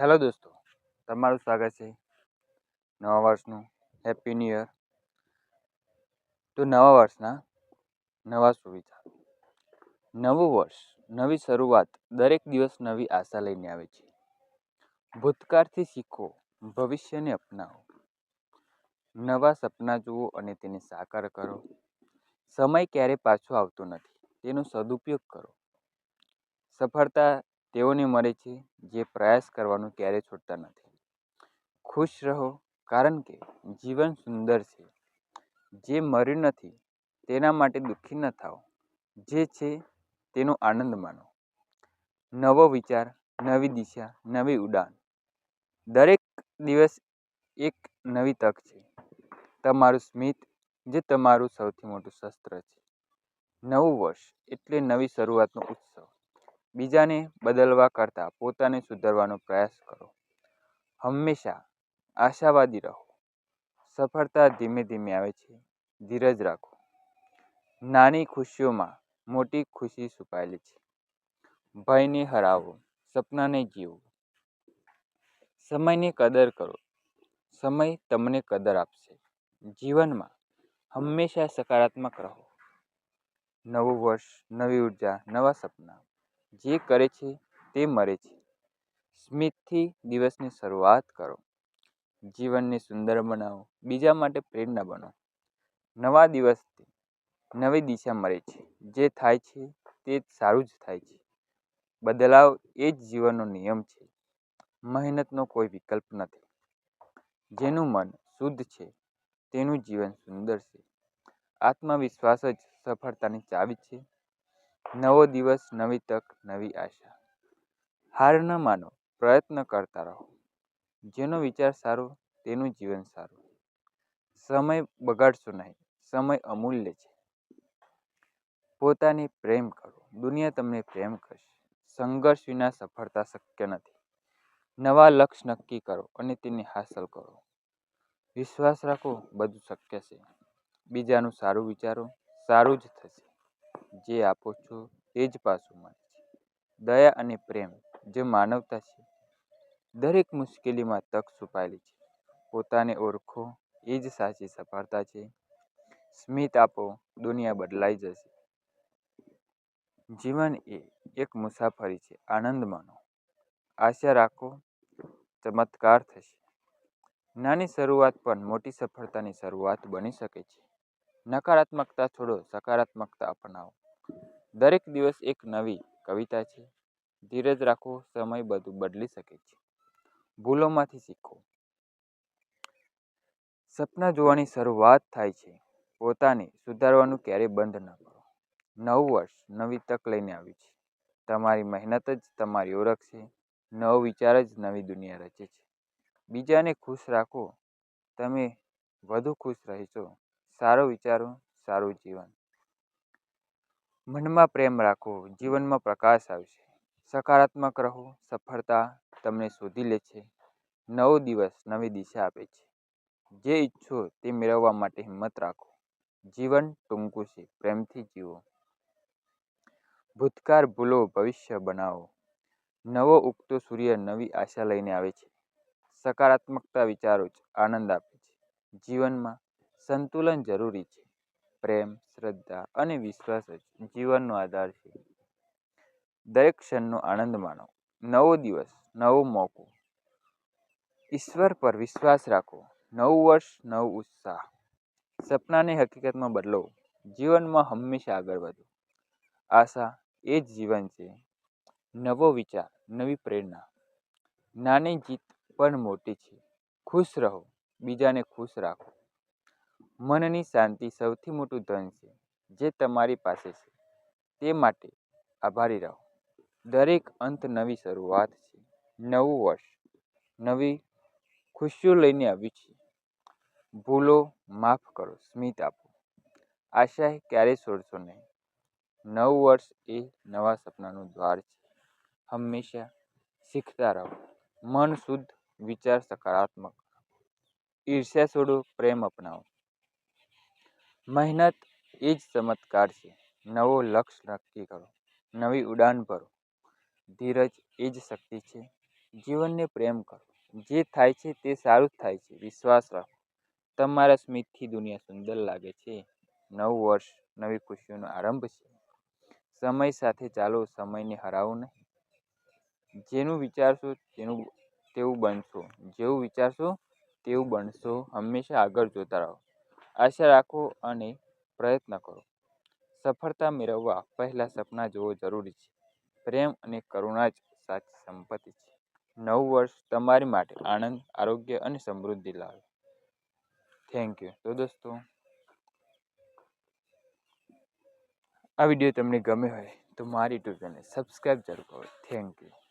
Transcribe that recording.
Hello દોસ્તો, તમારું સ્વાગત છે નવા વર્ષનું. હેપી ન્યૂ યર તો નવા વર્ષના નવા સુવિધા નવું વર્ષ, નવી શરૂઆત, દરેક દિવસ નવી આશા લઈને આવે છે. ભૂતકાળથી શીખો, ભવિષ્યને અપનાવો. નવા સપના જુઓ અને તેને સાકાર કરો. સમય ક્યારે પાછો આવતો નથી, તેનો સદુપયોગ કરો. સફળતા તેઓને મળે છે જે પ્રયાસ કરવાનું ક્યારેય છોડતા નથી. ખુશ રહો કારણ કે જીવન સુંદર છે. જે મર્યું નથી તેના માટે દુઃખી ન થાઓ. જે છે તેનો આનંદ માનો નવો વિચાર, નવી દિશા, નવી ઉડાન. દરેક દિવસ એક નવી તક છે. તમારું સ્મિત જે તમારું સૌથી મોટું શસ્ત્ર છે. નવું વર્ષ એટલે નવી શરૂઆતનો ઉત્સવ. બીજાને બદલવા કરતાં પોતાને સુધારવાનો પ્રયાસ કરો. હંમેશા આશાવાદી રહો. સફળતા ધીમે ધીમે આવે છે. ધીરજ રાખો. નાની ખુશીઓમાં મોટી ખુશી છુપાયેલી છે. ભયને હરાવો. સપનાને જીવો. સમયની કદર કરો. સમય તમને કદર આપશે. જીવનમાં હંમેશા સકારાત્મક રહો. નવું વર્ષ, નવી ઊર્જા, નવા સપના. જે કરે છે તે મરે છે. સ્મિતથી દિવસની શરૂઆત કરો. જીવનને સુંદર બનાવો. બીજા માટે પ્રેરણા બનો. નવા દિવસથી નવી દિશા મળે છે. જે થાય છે તે સારું જ થાય છે. બદલાવ એ જ જીવનનો નિયમ છે. મહેનતનો કોઈ વિકલ્પ નથી. જેનું મન શુદ્ધ છે તેનું જીવન સુંદર છે. આત્મવિશ્વાસ જ સફળતાની ચાવી છે. નવો દિવસ, નવી તક, નવી આશા. હાર ન માનો, પ્રયત્ન કરતા રહો. જેનો વિચાર સારો, તેનું જીવન સારું. સમય બગાડશો નહીં, સમય અમૂલ્ય છે. પોતાને પ્રેમ કરો. દુનિયા તમને પ્રેમ કરશે. સંઘર્ષ વિના સફળતા શક્ય નથી. નવા લક્ષ્ય નક્કી કરો અને તેને હાંસલ કરો. વિશ્વાસ રાખો, બધું શક્ય છે. બીજાનું સારું વિચારો, સારું જ થશે. જે આપો છો તે જ પાછું મળે છે. દયા અને પ્રેમ જે માનવતા છે. દરેક મુશ્કેલીમાં તક છુપાયેલી છે. પોતાને ઓળખો, એ જ સાચી સફળતા છે. સ્મિત આપો, દુનિયા બદલાઈ જશે. જીવન એ એક મુસાફરી છે. આનંદ માનો આશા રાખો, ચમત્કાર થશે. નાની શરૂઆત પણ મોટી સફળતાની શરૂઆત બની શકે છે. નકારાત્મકતા છોડો, સકારાત્મકતા અપનાવો. દરેક દિવસ એક નવી કવિતા છે. ધીરજ રાખો, સમય બધું બદલી શકે છે. ભૂલોમાંથી શીખો. સપના જોવાની શરૂઆત થાય છે. પોતાને સુધારવાનું ક્યારેય બંધ ન કરો. નવું વર્ષ, નવી તક લઈને આવ્યું છે. તમારી મહેનત જ તમારી ઓળખ છે. નવો વિચાર જ નવી દુનિયા રચે છે. બીજાને ખુશ રાખો. તમે વધુ ખુશ રહેશો. સારો વિચારો, સારું જીવન. મનમાં પ્રેમ રાખો જીવનમાં પ્રકાશ આવશે. સકારાત્મક રહો, સફળતા તમને શોધી લે છે. નવો દિવસ નવી દિશા આપે છે. જે ઈચ્છો તે મેળવવા માટે હિંમત રાખો. જીવન ટૂંકું છે, પ્રેમથી જીવો. ભૂતકાળ ભૂલો, ભવિષ્ય બનાવો. નવો ઉગતો સૂર્ય નવી આશા લઈને આવે છે. સકારાત્મકતા વિચારો જ આનંદ આપે છે. જીવનમાં સંતુલન જરૂરી છે. પ્રેમ, શ્રદ્ધા અને વિશ્વાસ જ જીવનનો આધાર છે. દરેક ક્ષણનો આનંદ માણો. નવો દિવસ, નવો મોકો. ઈશ્વર પર વિશ્વાસ રાખો. નવું વર્ષ, નવ ઉત્સાહ. સપનાને હકીકતમાં બદલો. જીવનમાં હંમેશા આગળ વધો. આશા એ જ જીવન છે. નવો વિચાર, નવી પ્રેરણા. નાની જીત પણ મોટી છે. ખુશ રહો. બીજાને ખુશ રાખો. મનની શાંતિ સૌથી મોટું ધન છે, જે તમારી પાસે છે. તે માટે આભારી રહો. દરેક અંત નવી શરૂઆત છે. નવું વર્ષ. નવી ખુશીઓ લઈને આવ્યું છે. ભૂલો માફ કરો, સ્મિત આપો. આશા ક્યારેય છોડશો નહીં. નવું વર્ષ એ નવા સપનાનું દ્વાર છે. હંમેશા શીખતા રહો. મન શુદ્ધ, વિચાર સકારાત્મક. ઈર્ષ્યા છોડો, પ્રેમ અપનાવો. મહેનત એ જ ચમત્કાર છે. નવો લક્ષ્ય નક્કી કરો. નવી ઉડાન ભરો. ધીરજ એ જ શક્તિ છે. જીવનને પ્રેમ કરો. જે થાય છે તે સારું જ થાય છે. વિશ્વાસ રાખો. તમારા સ્મિતથી દુનિયા સુંદર લાગે છે. નવું વર્ષ, નવી ખુશીઓનો આરંભ છે. સમય સાથે ચાલો, સમયને હરાવો નહીં. જેનું વિચારશો તેનું, તેવું બનશો. જેવું વિચારશો તેવું બનશો. હંમેશા આગળ જોતા રહો. આશા રાખો અને પ્રયત્ન કરો. સફળતા મેળવવા પહેલાં સપના જોવો જરૂરી છે. પ્રેમ અને કરુણા જ સાચી સંપત્તિ છે. નવું વર્ષ તમારી માટે આનંદ, આરોગ્ય અને સમૃદ્ધિ લાવે. થેન્ક યુ તો દોસ્તો આ વીડિયો તમને ગમ્યો હોય તો મારી યુટ્યુબ ચેનલ સબસ્ક્રાઈબ જરૂર કરો. Thank you